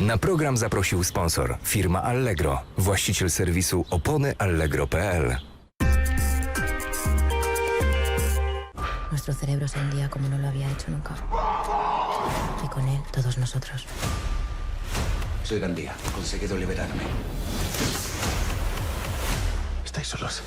Na program zaprosił sponsor, firma Allegro, właściciel serwisu opony allegro.pl. Nuestro cerebro se hundía como no lo había hecho nunca. Y con él todos nosotros. Soy Gandía. He conseguido liberarme. Estáis solos.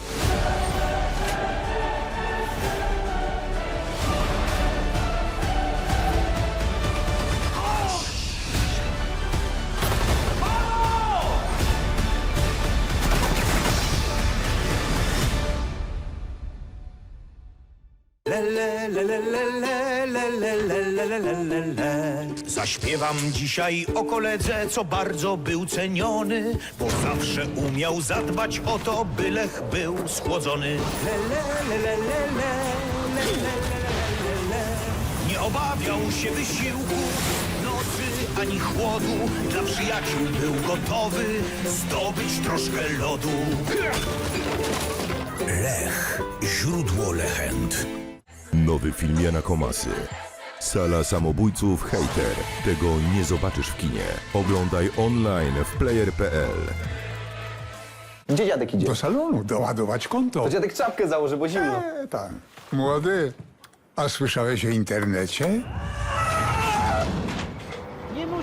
Zaśpiewam dzisiaj o koledze, co bardzo był ceniony, bo zawsze umiał zadbać o to, by lech był schłodzony. Nie obawiał się wysiłku, nocy ani chłodu, dla przyjaciół był gotowy zdobyć troszkę lodu. Lech, źródło lechent. Nowy film Jana Komasy. Sala samobójców Hater. Tego nie zobaczysz w kinie. Oglądaj online w player.pl. Gdzie dziadek idzie? Do salonu, doładować konto. To dziadek czapkę założy, bo zimno. E, tak. Młody, a słyszałeś o internecie?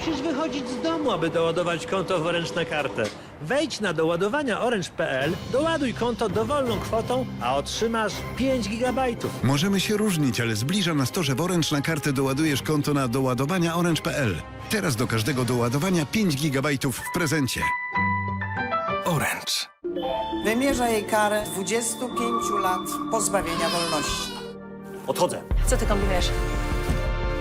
Nie musisz wychodzić z domu, aby doładować konto w Orange na kartę. Wejdź na doładowania orange.pl, doładuj konto dowolną kwotą, a otrzymasz 5 gigabajtów. Możemy się różnić, ale zbliża nas to, że w Orange na kartę doładujesz konto na doładowania orange.pl. Teraz do każdego doładowania 5 GB w prezencie. Orange. Wymierza jej karę 25 lat pozbawienia wolności. Odchodzę. Co ty kombinujesz?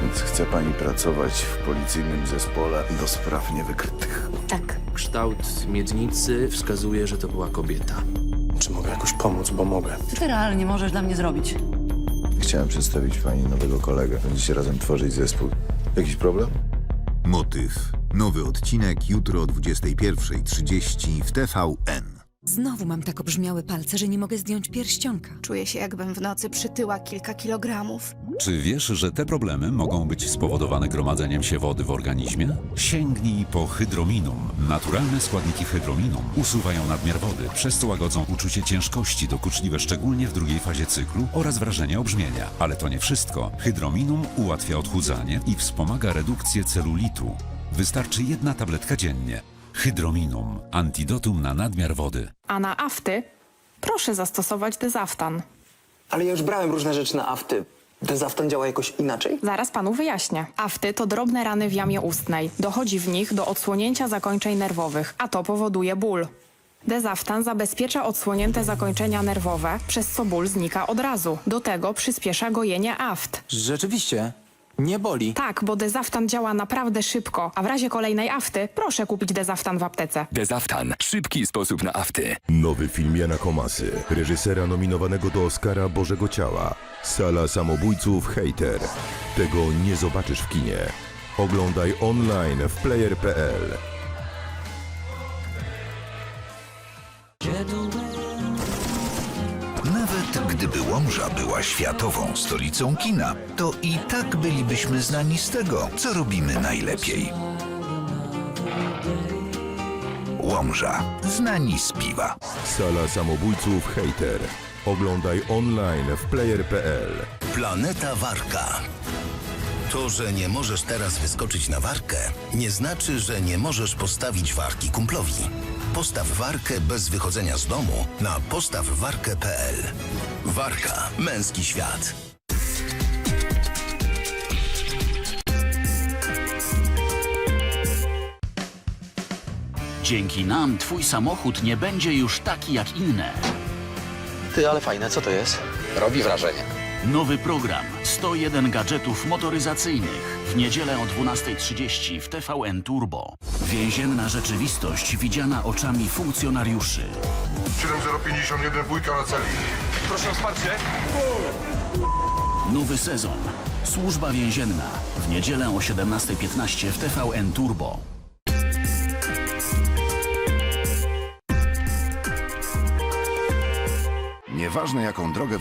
Więc chce pani pracować w policyjnym zespole do spraw niewykrytych. Tak. Kształt miednicy wskazuje, że to była kobieta. Czy mogę jakoś pomóc, bo mogę? Co ty realnie możesz dla mnie zrobić? Chciałem przedstawić pani nowego kolegę. Będziecie razem tworzyć zespół. Jakiś problem? Motyw. Nowy odcinek jutro o 21.30 w TVN. Znowu mam tak obrzmiałe palce, że nie mogę zdjąć pierścionka. Czuję się, jakbym w nocy przytyła kilka kilogramów. Czy wiesz, że te problemy mogą być spowodowane gromadzeniem się wody w organizmie? Sięgnij po hydrominum. Naturalne składniki hydrominum usuwają nadmiar wody, przez co łagodzą uczucie ciężkości dokuczliwe szczególnie w drugiej fazie cyklu oraz wrażenie obrzmienia. Ale to nie wszystko. Hydrominum ułatwia odchudzanie i wspomaga redukcję celulitu. Wystarczy jedna tabletka dziennie. Hydrominum. Antidotum na nadmiar wody. A na afty proszę zastosować dezaftan. Ale ja już brałem różne rzeczy na afty. Dezaftan działa jakoś inaczej? Zaraz panu wyjaśnię. Afty to drobne rany w jamie ustnej. Dochodzi w nich do odsłonięcia zakończeń nerwowych, a to powoduje ból. Dezaftan zabezpiecza odsłonięte zakończenia nerwowe, przez co ból znika od razu. Do tego przyspiesza gojenie aft. Rzeczywiście. Nie boli. Tak, bo dezaftan działa naprawdę szybko, a w razie kolejnej afty proszę kupić dezaftan w aptece. Dezaftan. Szybki sposób na afty. Nowy film Jana Komasy. Reżysera nominowanego do Oscara Bożego Ciała. Sala samobójców Hater. Tego nie zobaczysz w kinie. Oglądaj online w player.pl. Nawet gdyby Łomża była światową stolicą kina, to i tak bylibyśmy znani z tego, co robimy najlepiej. Łomża. Znani z piwa. Sala samobójców Hater. Oglądaj online w player.pl. Planeta Warka. To, że nie możesz teraz wyskoczyć na warkę, nie znaczy, że nie możesz postawić warki kumplowi. Postaw warkę bez wychodzenia z domu na postawwarkę.pl. Warka. Męski świat. Dzięki nam twój samochód nie będzie już taki jak inne. Ty, ale fajne, co to jest? Robi wrażenie. Nowy program 101 gadżetów motoryzacyjnych w niedzielę o 12.30 w TVN Turbo. Więzienna rzeczywistość widziana oczami funkcjonariuszy. 7051 dwójka na celi. Proszę o wsparcie. Nowy sezon. Służba więzienna. W niedzielę o 17.15 w TVN Turbo. Nieważne jaką drogę